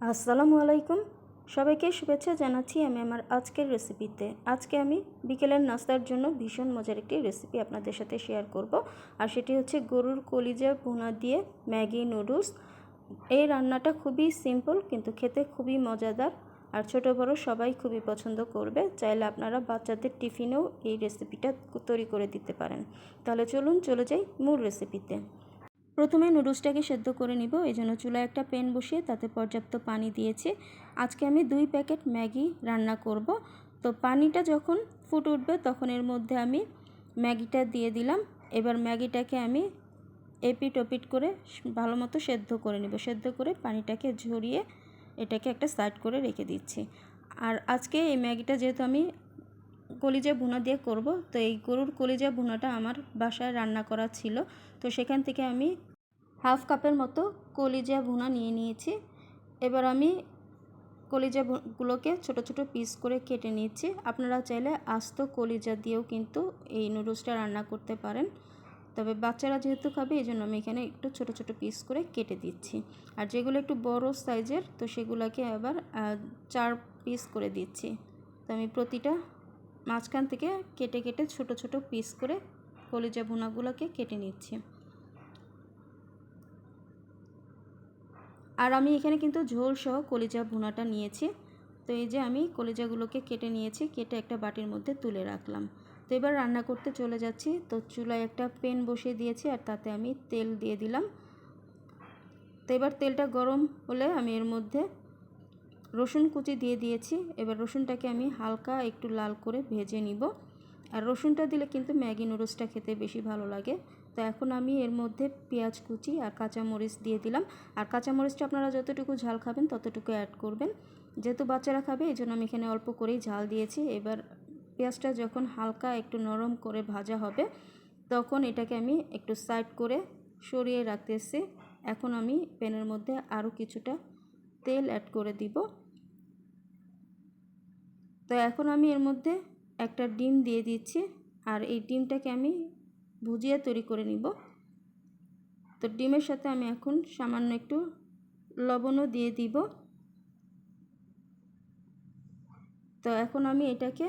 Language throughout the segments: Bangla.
আসসালামু আলাইকুম। সবাইকে শুভেচ্ছা জানাচ্ছি আমি আমার আজকের রেসিপিতে আজকে আমি বিকেলের নাস্তার জন্য ভীষণ মজার একটি রেসিপি আপনাদের সাথে শেয়ার করব। আর সেটি হচ্ছে গরুর কলিজা ভুনা দিয়ে ম্যাগি নুডলস এই রান্নাটা খুবই সিম্পল কিন্তু খেতে খুবই মজাদার। আর ছোটো বড়ো সবাই খুবই পছন্দ করবে। চাইলে আপনারা বাচ্চাদের টিফিনেও এই রেসিপিটা তৈরি করে দিতে পারেন। তাহলে চলুন চলে যাই মূল রেসিপিতে প্রথমে নুডলসটাকে সেদ্ধ করে নিব, এই জন্য চুলায় একটা প্যান বসিয়ে তাতে পর্যাপ্ত পানি দিয়েছি। আজকে আমি দুই প্যাকেট ম্যাগি রান্না করব। তো পানিটা যখন ফুট উঠবে তখন এর মধ্যে আমি ম্যাগিটা দিয়ে দিলাম। এবার ম্যাগিটাকে আমি এপিট ওপিট করে ভালো মতো সেদ্ধ করে নেব। সেদ্ধ করে পানিটাকে ঝরিয়ে এটাকে একটা সাইড করে রেখে দিচ্ছি। আর আজকে এই ম্যাগিটা যেহেতু আমি কলিজা ভুনা দিয়ে করব, তো এই গরুর কলিজা ভুনাটা আমার বাসায় রান্না করা ছিল। তো সেখান থেকে আমি হাফ কাপের মতো কলিজা ভুনা নিয়ে নিয়েছি। এবার আমি কলিজাগুলোকে ছোট ছোট পিস করে কেটে নিচ্ছি আপনারা চাইলে আস্ত কলিজা দিয়েও কিন্তু এই নুডলসটা রান্না করতে পারেন। তবে বাচ্চারা যেহেতু খাবে এই জন্য আমি এখানে একটু ছোট ছোট পিস করে কেটে দিচ্ছি। আর যেগুলো একটু বড় সাইজের, তো সেগুলোকে আবার চার পিস করে দিচ্ছি। তো আমি প্রতিটা মাঝখান থেকে কেটে কেটে ছোট ছোট পিস করে কলিজা ভুনাগুলোকে কেটে নিচ্ছি। আর আমি এখানে কিন্তু ঝোল সহ কলিজা ভুনাটা নিয়েছি। তো এই যে আমি কলিজাগুলোকে কেটে নিয়েছি, কেটে একটা বাটির মধ্যে তুলে রাখলাম। তো এবার রান্না করতে চলে যাচ্ছি। তো চুলায় একটা পেন বসিয়ে দিয়েছি আর তাতে আমি তেল দিয়ে দিলাম। তো এবার তেলটা গরম হলে আমি এর মধ্যে রসুন কুচি দিয়ে দিয়েছি। এবার রসুনটাকে আমি হালকা একটু লাল করে ভেজে নিব। আর রসুনটা দিলে কিন্তু ম্যাগি নুডলসটা খেতে বেশি ভালো লাগে। তো এখন আমি এর মধ্যে পেঁয়াজ কুচি আর কাঁচামরিচ দিয়ে দিলাম। আর কাঁচামরিচটা আপনারা যতটুকু ঝাল খাবেন, ততটুকু অ্যাড করবেন। যেহেতু বাচ্চারা খাবে এই জন্য আমি এখানে অল্প করেই ঝাল দিয়েছি। এবার পেঁয়াজটা যখন হালকা একটু নরম করে ভাজা হবে, তখন এটাকে আমি একটু সাইড করে সরিয়ে রাখতেছি। এখন আমি প্যানের মধ্যে আরও কিছুটা তেল অ্যাড করে দিব। তো এখন আমি এর মধ্যে একটা ডিম দিয়ে দিচ্ছি। আর এই ডিমটাকে আমি ভুজিয়া তৈরি করে নিব। তো ডিমের সাথে আমি এখন সামান্য একটু লবণও দিয়ে দিব। তো এখন আমি এটাকে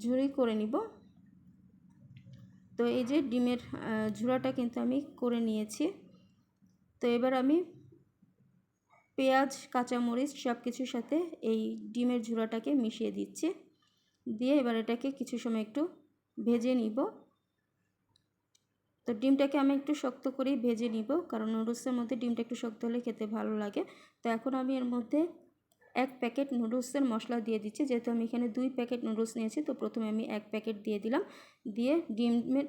ঝুড়ি করে নিব। তো এই যে ডিমের ঝুড়াটা কিন্তু আমি করে নিয়েছি। তো এবার আমি পেঁয়াজ, কাঁচামরিচ সব কিছুর সাথে এই ডিমের ঝুড়াটাকে মিশিয়ে দিচ্ছি। দিয়ে এবার এটাকে কিছু সময় একটু ভেজে নিব। তো ডিমটাকে আমি একটু শক্ত করেই ভেজে নিব, কারণ নুডলসের মধ্যে ডিমটা একটু শক্ত হলে খেতে ভালো লাগে। তো এখন আমি এর মধ্যে এক প্যাকেট নুডলসের মশলা দিয়ে দিচ্ছি, যেহেতু আমি এখানে দুই প্যাকেট নুডলস নিয়েছি, তো প্রথমে আমি এক প্যাকেট দিয়ে দিলাম। দিয়ে ডিমের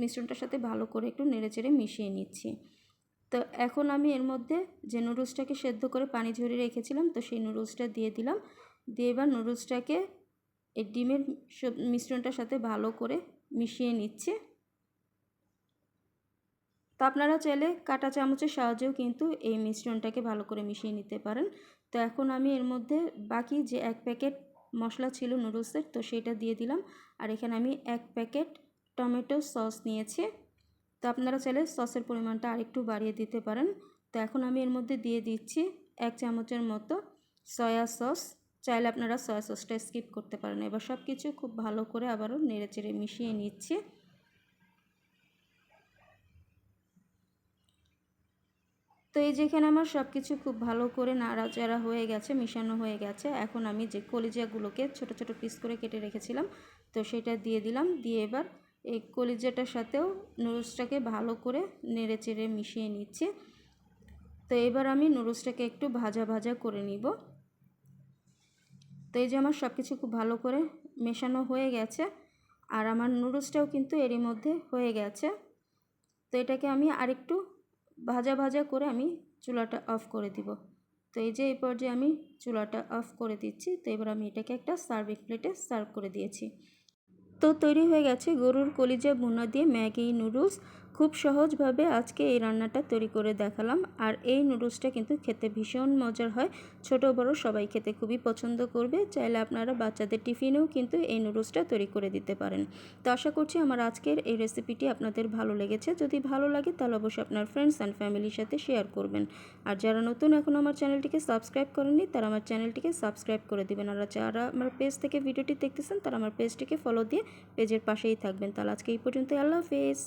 মিশ্রণটার সাথে ভালো করে একটু নেড়েচেড়ে মিশিয়ে নিচ্ছি। তো এখন আমি এর মধ্যে যে নুডলসটাকে সেদ্ধ করে পানি ঝরিয়ে রেখেছিলাম, তো সেই নুডলসটা দিয়ে দিলাম। দিয়ে এবার নুডলসটাকে এই ডিমের মিশ্রণটার সাথে ভালো করে মিশিয়ে নিচ্ছে। তো আপনারা চাইলে কাটা চামচের সাহায্যেও কিন্তু এই মিশ্রণটাকে ভালো করে মিশিয়ে নিতে পারেন। তো এখন আমি এর মধ্যে বাকি যে এক প্যাকেট মশলা ছিল নুডলসের, তো সেটা দিয়ে দিলাম। আর এখানে আমি এক প্যাকেট টমেটো সস নিয়েছি। তো আপনারা চাইলে সসের পরিমাণটা আরেকটু বাড়িয়ে দিতে পারেন। তো এখন আমি এর মধ্যে দিয়ে দিচ্ছি এক চামচের মতো সয়া সস। চাইলে আপনারা সয়া সসটা স্কিপ করতে পারেন। এবার সব কিছু খুব ভালো করে আবারও নেড়ে চেড়ে মিশিয়ে নিচ্ছি। তো এই যেখানে আমার সব কিছু খুব ভালো করে নাড়াচাড়া হয়ে গেছে, মিশানো হয়ে গেছে। এখন আমি যে কলিজাগুলোকে ছোট ছোট পিস করে কেটে রেখেছিলাম, তো সেটা দিয়ে দিলাম। দিয়ে এবার এই কলিজাটার সাথেও নুডলসটাকে ভালো করে নেড়ে চেড়ে মিশিয়ে নিচ্ছি। তো এবার আমি নুডলসটাকে একটু ভাজা ভাজা করে নিব। তো এই যে আমার সব কিছু খুব ভালো করে মেশানো হয়ে গেছে, আর আমার নুডলসটাও কিন্তু এরই মধ্যে হয়ে গেছে। তো এটাকে আমি আরেকটু ভাজা ভাজা করে আমি চুলাটা অফ করে দিব। তো এই যে এই পর্যায়ে আমি চুলাটা অফ করে দিচ্ছি। তো এবার আমি এটাকে একটা সার্ভিং প্লেটে সার্ভ করে দিয়েছি। তো তৈরি হয়ে গেছে গরুর কলিজা বুনা দিয়ে ম্যাগি নুডলস। খুব সহজভাবে আজকে এই রান্নাটা তৈরি করে দেখালাম। আর এই নুডলসটা কিন্তু খেতে ভীষণ মজার হয়। ছোট বড় সবাই খেতে খুবই পছন্দ করবে। চাইলে আপনারা বাচ্চাদের টিফিনেও কিন্তু এই নুডলসটা তৈরি করে দিতে পারেন। তো আশা করছি আমার আজকের এই রেসিপিটি আপনাদের ভালো লেগেছে। যদি ভালো লাগে তাহলে অবশ্যই আপনার ফ্রেন্ডস অ্যান্ড ফ্যামিলির সাথে শেয়ার করবেন। আর যারা নতুন এখন আমার চ্যানেলটিকে সাবস্ক্রাইব করেননি, তারা আমার চ্যানেলটিকে সাবস্ক্রাইব করে দিবেন। আর যারা আমার পেজ থেকে ভিডিওটি দেখতেছেন, তারা আমার পেজটিকে ফলো দিয়ে পেজের পাশেই থাকবেন। তাহলে আজকে এই পর্যন্ত আল্লাহ হাফেজ।